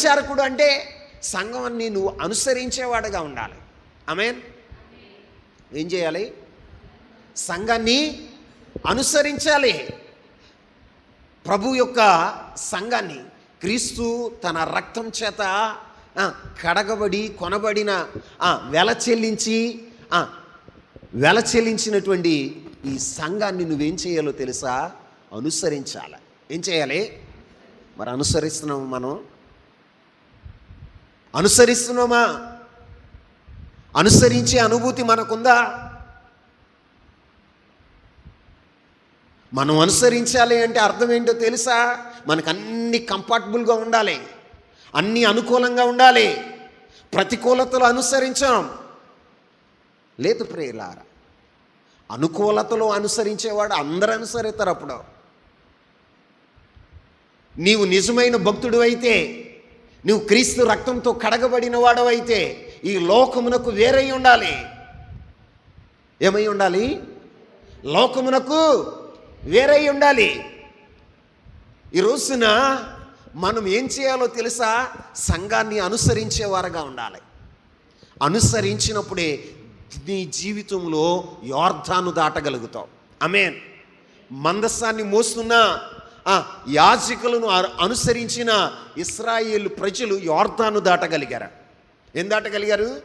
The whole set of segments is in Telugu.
పరిచారకుడు అంటే సంఘాన్ని నువ్వు అనుసరించేవాడుగా ఉండాలి. ఆమెన్? ఏం చేయాలి? సంఘాన్ని అనుసరించాలి. ప్రభు యొక్క సంఘాన్ని క్రీస్తు తన రక్తం చేత కడగబడి కొనబడిన వెల చెల్లించి వెల చెల్లించినటువంటి ఈ సంఘాన్ని నువ్వేం చేయాలో తెలుసా? అనుసరించాలి. ఏం చేయాలి? మరి అనుసరిస్తున్నాము మనం. అనుసరిస్తున్నామా? అనుసరించే అనుభూతి మనకుందా? మనం అనుసరించాలి అంటే అర్థం ఏంటో తెలుసా? మనకు అన్ని కంఫర్టబుల్గా ఉండాలి. అన్ని అనుకూలంగా ఉండాలి. ప్రతికూలతలు అనుసరించాం. లేదు ప్రియులారా అనుకూలతలు అనుసరించేవాడు అందరూ అనుసరిస్తారు అప్పుడు. నీవు నిజమైన భక్తుడు అయితే నువ్వు క్రీస్తు రక్తంతో కడగబడిన వాడవైతే ఈ లోకమునకు వేరై ఉండాలి. ఏమై ఉండాలి? లోకమునకు వేరై ఉండాలి. ఈ రోజున మనం ఏం చేయాలో తెలుసా? సంఘాన్ని అనుసరించేవారుగా ఉండాలి. అనుసరించినప్పుడే నీ జీవితంలో యోర్ధాను దాటగలుగుతావు. అమేన్ మందస్సాన్ని మోస్తున్న ఆ యాజకులను అనుసరించిన ఇస్రాయేల్ ప్రజలు యోర్ధాను దాటగలిగారు? ఏం దాటగలిగారు?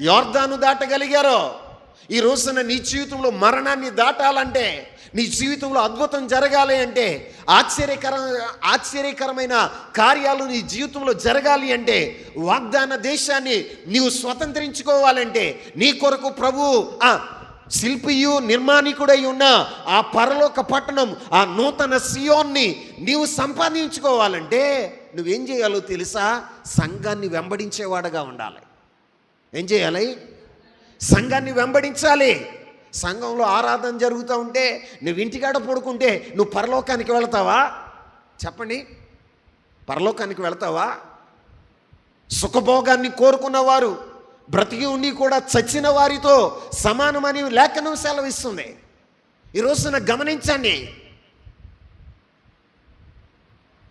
యోర్ధాను దాటగలిగారు? ఈ రోజున నీ జీవితంలో మరణాన్ని దాటాలంటే నీ జీవితంలో అద్భుతం జరగాలి అంటే ఆశ్చర్యకర ఆశ్చర్యకరమైన కార్యాలు నీ జీవితంలో జరగాలి అంటే వాగ్దాన దేశాన్ని నీవు స్వతంత్రించుకోవాలంటే నీ కొరకు ప్రభు ఆ శిల్పియు నిర్మాణికుడై ఉన్న ఆ పరలోక పట్టణం ఆ నూతన సియోన్ని నీవు సంపాదించుకోవాలంటే నువ్వేం చేయాలో తెలుసా? సంఘాన్ని వెంబడించేవాడుగా ఉండాలి. ఏం చేయాలి? సంఘాన్ని వెంబడించాలి. సంఘంలో ఆరాధన జరుగుతూ ఉంటే నువ్వు ఇంటికాడ పడుకుంటే నువ్వు పరలోకానికి వెళతావా? చెప్పండి. పరలోకానికి వెళతావా? సుఖభోగాన్ని కోరుకున్నవారు బ్రతికి ఉండి కూడా చచ్చిన వారితో సమానమని లేఖనం సెలవిస్తుంది. ఈ రోజున గమనించండి.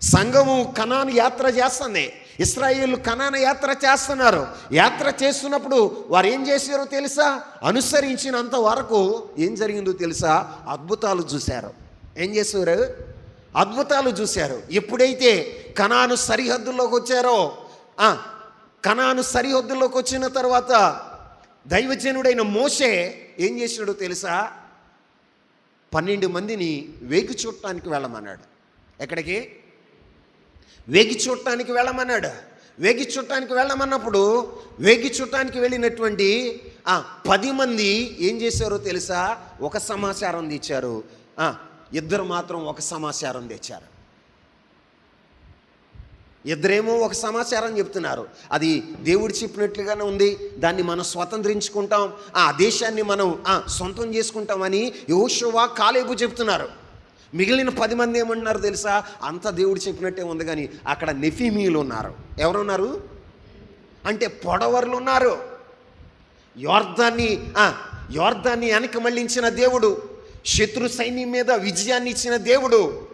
సంఘము కణాను యాత్ర చేస్తుంది. ఇస్రాయిల్ కణాన యాత్ర చేస్తున్నారు. యాత్ర చేస్తున్నప్పుడు వారు ఏం చేశారో తెలుసా? అనుసరించినంత వరకు ఏం జరిగిందో తెలుసా? అద్భుతాలు చూశారు. ఏం చేశారు? అద్భుతాలు చూశారు. ఎప్పుడైతే కణాను సరిహద్దుల్లోకి వచ్చారో కణాను కనాను సరిహద్దుల్లోకి వచ్చిన తర్వాత దైవజనుడైన మోషే ఏం చేసినాడో తెలుసా? పన్నెండు మందిని వేగి చూడటానికి వెళ్ళమన్నాడు. ఎక్కడికి? వేగి చూడటానికి వెళ్ళమన్నాడు. వేగి చూడటానికి వెళ్ళమన్నప్పుడు వేగి చూడటానికి వెళ్ళినటువంటి ఆ పది మంది ఏం చేశారో తెలుసా? ఒక సమాచారం తెచ్చారు. ఇద్దరు మాత్రం ఒక సమాచారం తెచ్చారు. ఇద్దరేమో ఒక సమాచారం చెప్తున్నారు. అది దేవుడు చెప్పినట్లుగానే ఉంది. దాన్ని మనం స్వతంత్రించుకుంటాం. ఆ దేశాన్ని మనం ఆ, సొంతం చేసుకుంటామని యోషువా కాలేబు చెప్తున్నారు. మిగిలిన పది మంది ఏమంటున్నారు తెలుసా? అంత దేవుడు చెప్పినట్టే ఉంది కానీ అక్కడ నెఫీమీలు ఉన్నారు. ఎవరున్నారు? అంటే పొడవర్లు ఉన్నారు. యోర్ధాన్ని యోర్ధాన్ని వెనక మళ్ళించిన దేవుడు శత్రు సైన్యం మీద విజయాన్ని ఇచ్చిన దేవుడు.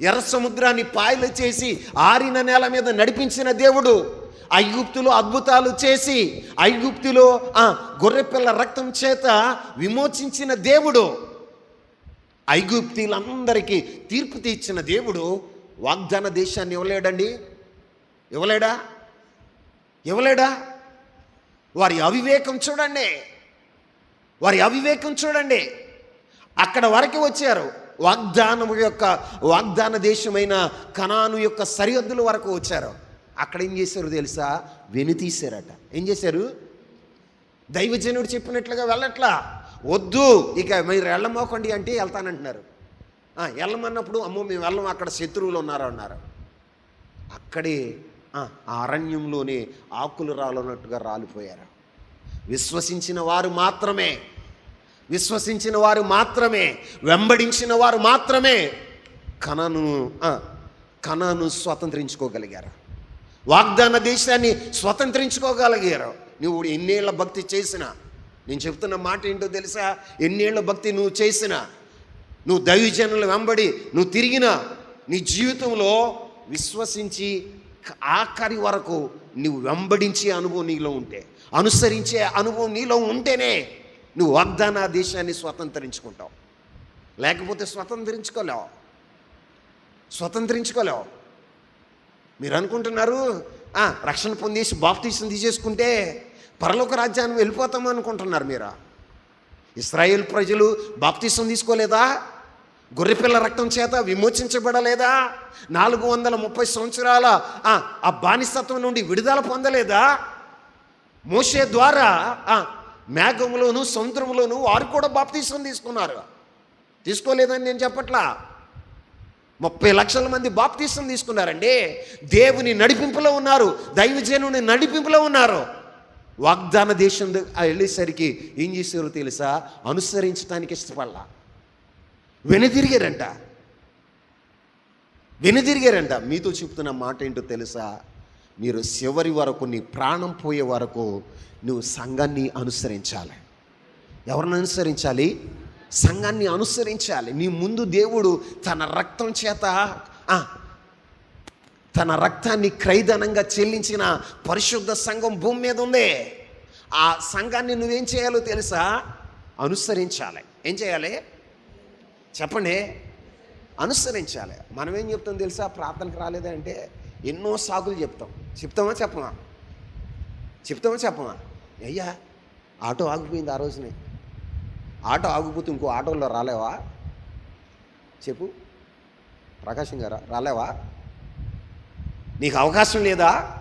ఎర్ర సముద్రాన్ని పాయలు చేసి ఆరిన నేల మీద నడిపించిన దేవుడు ఐగుప్తులో అద్భుతాలు చేసి ఐగుప్తులో గొర్రెపిల్ల రక్తం చేత విమోచించిన దేవుడు. ఐగుప్తీలందరికీ తీర్పు తీర్చిన దేవుడు వాగ్దాన దేశాన్ని ఇవ్వలేడండి. ఇవ్వలేడా? ఇవ్వలేడా? వారి అవివేకం చూడండి. వారి అవివేకం చూడండి. అక్కడ వరకు వచ్చారు. వాగ్దానం యొక్క వాగ్దాన దేశమైన కణాను యొక్క సరిహద్దుల వరకు వచ్చారు. అక్కడ ఏం చేశారు తెలుసా? వెనుతీశారట ఏం చేశారు? దైవజనుడు చెప్పినట్లుగా వెళ్ళట్లా. వద్దు ఇక మీరు వెళ్ళమోకండి అంటే వెళ్తానంటున్నారు. వెళ్ళమన్నప్పుడు అమ్మో మేము వెళ్ళం అక్కడ శత్రువులు ఉన్నారు అన్నారు. అక్కడే అరణ్యంలోనే ఆకులు రాలన్నట్టుగా రాలిపోయారు. విశ్వసించిన వారు మాత్రమే విశ్వసించిన వారు మాత్రమే వెంబడించిన వారు మాత్రమే కణను కణను స్వతంత్రించుకోగలిగారు. వాగ్దాన దేశాన్ని స్వతంత్రించుకోగలిగారు. నువ్వు ఎన్నేళ్ళ భక్తి చేసినా నేను చెప్తున్న మాట ఏంటో తెలుసా? ఎన్నేళ్ళ భక్తి నువ్వు చేసినా నువ్వు దైవజనులు వెంబడి నువ్వు తిరిగినా నీ జీవితంలో విశ్వసించి ఆఖరి వరకు నువ్వు వెంబడించే అనుభవం నీలో ఉంటే అనుసరించే అనుభవం నీలో ఉంటేనే నువ్వు వాగ్దాన దేశాన్ని స్వతంత్రించుకుంటావు. లేకపోతే స్వతంత్రించుకోలేవు. స్వతంత్రించుకోలేవు. మీరు అనుకుంటున్నారు రక్షణ పొందేసి బాప్తీసం తీసేసుకుంటే పరలోక రాజ్యాన్ని వెళ్ళిపోతాం అనుకుంటున్నారు మీరా? ఇస్రాయేల్ ప్రజలు బాప్తీసం తీసుకోలేదా? గొర్రెపిల్ల రక్తం చేత విమోచించబడలేదా? నాలుగు వందల ముప్పై సంవత్సరాల ఆ, బానిసత్వం నుండి విడుదల పొందలేదా? మోషే ద్వారా మేఘంలోను సముద్రంలోను వారు కూడా బాప్తీసం తీసుకున్నారు. తీసుకోలేదని నేను చెప్పట్లా? ముప్పై లక్షల మంది బాప్తీసం తీసుకున్నారండి. దేవుని నడిపింపులో ఉన్నారు. దైవజనుని నడిపింపులో ఉన్నారు. వాగ్దాన దేశం వెళ్ళేసరికి ఏం చేశారో తెలుసా? అనుసరించడానికి ఇష్టపడలా. వెనుదిరిగారంట. వెనుదిరిగారంట. మీతో చెప్తున్న మాట ఏంటో తెలుసా? మీరు చివరి వరకు నీ ప్రాణం పోయే వరకు నువ్వు సంఘాన్ని అనుసరించాలి. ఎవరిని అనుసరించాలి? సంఘాన్ని అనుసరించాలి. నీ ముందు దేవుడు తన రక్తం చేత తన రక్తాన్ని క్రైదనంగా చెల్లించిన పరిశుద్ధ సంఘం భూమి మీద ఉంది. ఆ సంఘాన్ని నువ్వేం చేయాలో తెలుసా? అనుసరించాలి. ఏం చేయాలి? చెప్పండి. అనుసరించాలి. మనం ఏం చెప్తాం తెలుసా? ప్రార్థనకు రాలేదంటే ఎన్నో సాకులు చెప్తాం. చెప్తామా చెప్పమా? చెప్తామా చెప్పమా? అయ్యా ఆటో ఆగిపోయింది ఆ రోజునే. ఆటో ఆగిపోతే ఇంకో ఆటోలో రాలేవా? చెప్పు. ప్రకాశం గారా? రాలేవా? నీకు అవకాశం లేదా?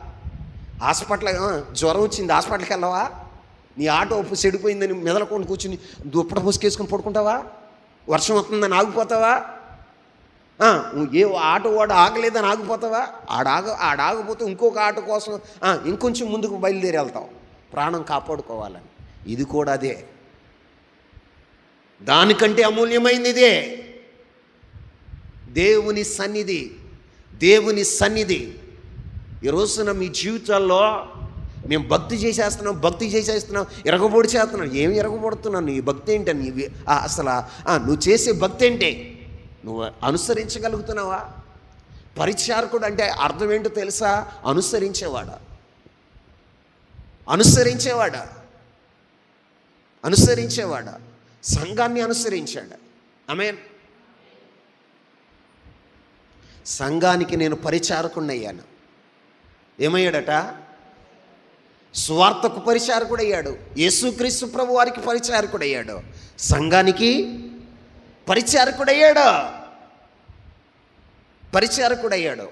హాస్పిటల్ జ్వరం వచ్చింది హాస్పిటల్కి వెళ్ళవా? నీ ఆటో చెడిపోయిందని మెదలకొని కూర్చుని దుప్పట పోసుకేసుకొని పడుకుంటావా? వర్షం వస్తుందని ఆగిపోతావా? ఏ ఆట వాడు ఆగలేదని ఆగిపోతావా? ఆడాగ ఆడాగపోతే ఇంకొక ఆట కోసం ఇంకొంచెం ముందుకు బయలుదేరి వెళ్తావు. ప్రాణం కాపాడుకోవాలని. ఇది కూడా అదే. దానికంటే అమూల్యమైనది ఇదే దేవుని సన్నిధి. దేవుని సన్నిధి. ఈ రోజున మీ జీవితాల్లో మేము భక్తి చేసేస్తున్నాం భక్తి చేసేస్తున్నాం ఇరగబొడి చేస్తున్నాం. ఏమి ఇరగబొడుతున్నాను నీ భక్తి ఏంటి? అసలు నువ్వు చేసే భక్తి ఏంటే? నువ్వు అనుసరించగలుగుతున్నావా? పరిచారకుడు అంటే అర్థం ఏంటో తెలుసా? అనుసరించేవాడా? అనుసరించేవాడా? అనుసరించేవాడా? సంఘాన్ని అనుసరించాడు? ఆమె సంఘానికి నేను పరిచారకుడిని అయ్యాను ఏమయ్యాడట? స్వార్థకు పరిచారకుడయ్యాడు. యేసుక్రీస్తు ప్రభు వారికి పరిచారకుడు అయ్యాడు సంఘానికి పరిచారకుడయ్యాడు. పరిచారకుడయ్యాడు.